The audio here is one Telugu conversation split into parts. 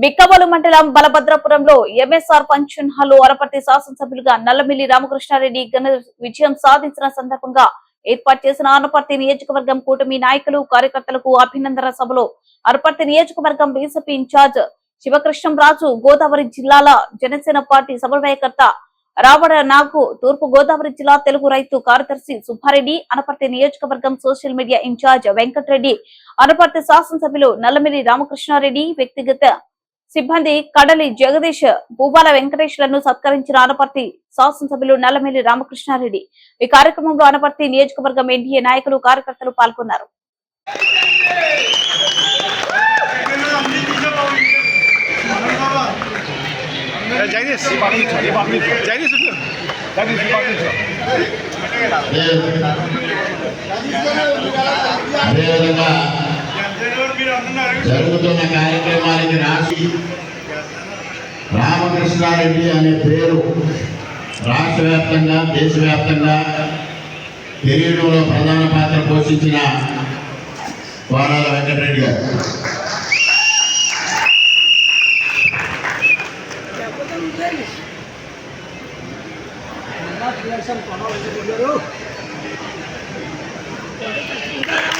బిక్కవలు మండలం బలభద్రపురంలో ఎంఎస్ఆర్ ఫంక్షన్ హాల్ వరపర్తి శాసనసభ్యులుగా నల్లమిల్లి రామకృష్ణారెడ్డి ఘన విజయం సాధించిన సందర్భంగా ఏర్పాటు చేసిన అనపర్తి నియోజకవర్గం కూటమి నాయకులు కార్యకర్తలకు అభినందన సభలో అనపర్తి నియోజకవర్గం బీజేపీ ఇన్ఛార్జ్ శివకృష్ణం రాజు గోదావరి జిల్లాల జనసేన పార్టీ సమన్వయకర్త రావడ నాగు తూర్పు గోదావరి జిల్లా తెలుగు రైతు కార్యదర్శి సుబ్బారెడ్డి అనపర్తి నియోజకవర్గం social media incharge Venkatareddy Anaparthi శాసనసభ్యులు నల్లమిల్లి రామకృష్ణారెడ్డి వ్యక్తిగత సిబ్బంది కడలి జగదీష్ భూపాల వెంకటేశ్వరను సత్కరించిన అనపర్తి శాసనసభ్యులు నల్లమిల్లి రామకృష్ణారెడ్డి. ఈ కార్యక్రమంలో అనపర్తి నియోజకవర్గం ఎన్డీఏ నాయకులు కార్యకర్తలు పాల్గొన్నారు. అదేవిధంగా జరుగుతున్న కార్యక్రమానికి రాసి రామకృష్ణారెడ్డి అనే పేరు రాష్ట్ర వ్యాప్తంగా దేశవ్యాప్తంగా తెలియడంలో ప్రధాన పాత్ర పోషించిన కోరాల వెంకటరెడ్డి గారు. ఇక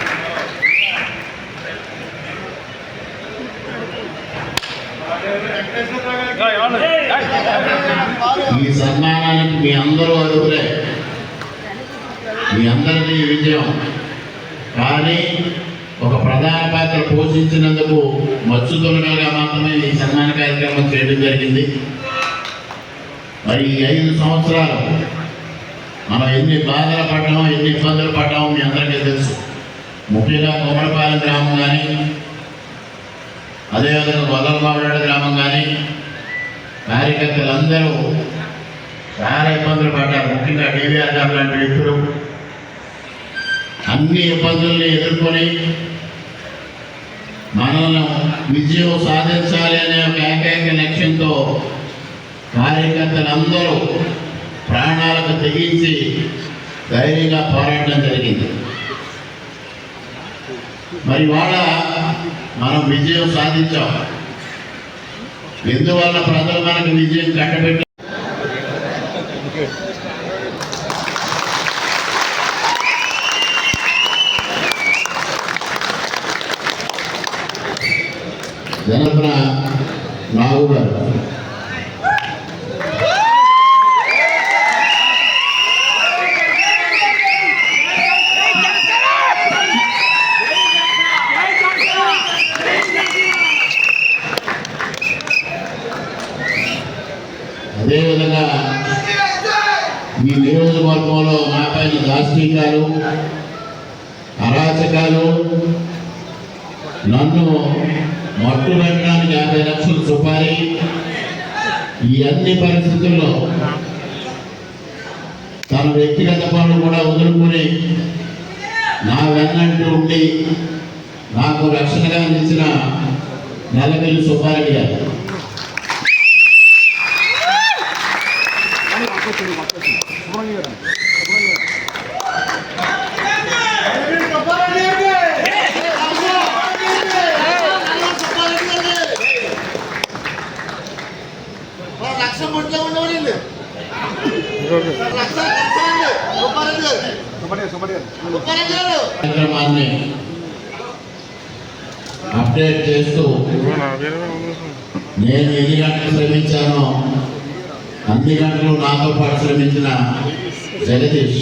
ఈ సన్మానానికి మీ అందరూ అర్హులే. మీ అందరిది విజయం. కానీ ఒక ప్రధాన పాత్ర పోషించినందుకు మత్స్యతులుగా మాత్రమే ఈ సన్మాన కార్యక్రమం చేయడం జరిగింది. మరి ఈ ఐదు సంవత్సరాలు మనం ఎన్ని బాధలు పడ్డామో ఎన్ని ఇబ్బందులు పడ్డామో మీ అందరికీ తెలుసు. ముఖ్యంగా కొమ్మరపాలెం గ్రామం కానీ అదేవిధంగా గొల్లలమావిడ గ్రామం కార్యకర్తలందరూ చాలా ఇబ్బందులు పడ్డారు. ముఖ్యంగా కేవీఆర్ గారు లాంటి వ్యక్తులు. అన్ని ఇబ్బందుల్ని ఎదుర్కొని మనల్ని విజయం సాధించాలి అనే ఒక ఏకైక లక్ష్యంతో కార్యకర్తలందరూ ప్రాణాలకు తెగించి ధైర్యంగా పోరాడడం జరిగింది. మరి వాళ్ళ మనం విజయం సాధించాం. ఎందువల్ల ప్రజలు మనకు విజయం కట్టబెట్టి జనపన నాగు గారు. ఈ నియోజకవర్గంలో నా పైన దాష్టీకాలు అరాచకాలు నన్ను మట్టు పెట్టడానికి యాభై లక్షలు చూపాలి. ఈ అన్ని పరిస్థితుల్లో తన వ్యక్తిగత పనులు కూడా వదులుకుని నా వెన్నంటూ ఉండి నాకు రక్షణగా నిలిచిన నల్లబెల్లి సుబ్బారెడ్డి గారు. లక్ష ముట్లో ఉండవడండి కార్యక్రమాన్ని అప్డేట్ చేస్తూ నేను ఎన్ని గంటలు శ్రమించానో అన్ని గంటలు నాతో పాటు శ్రమించిన జగదీష్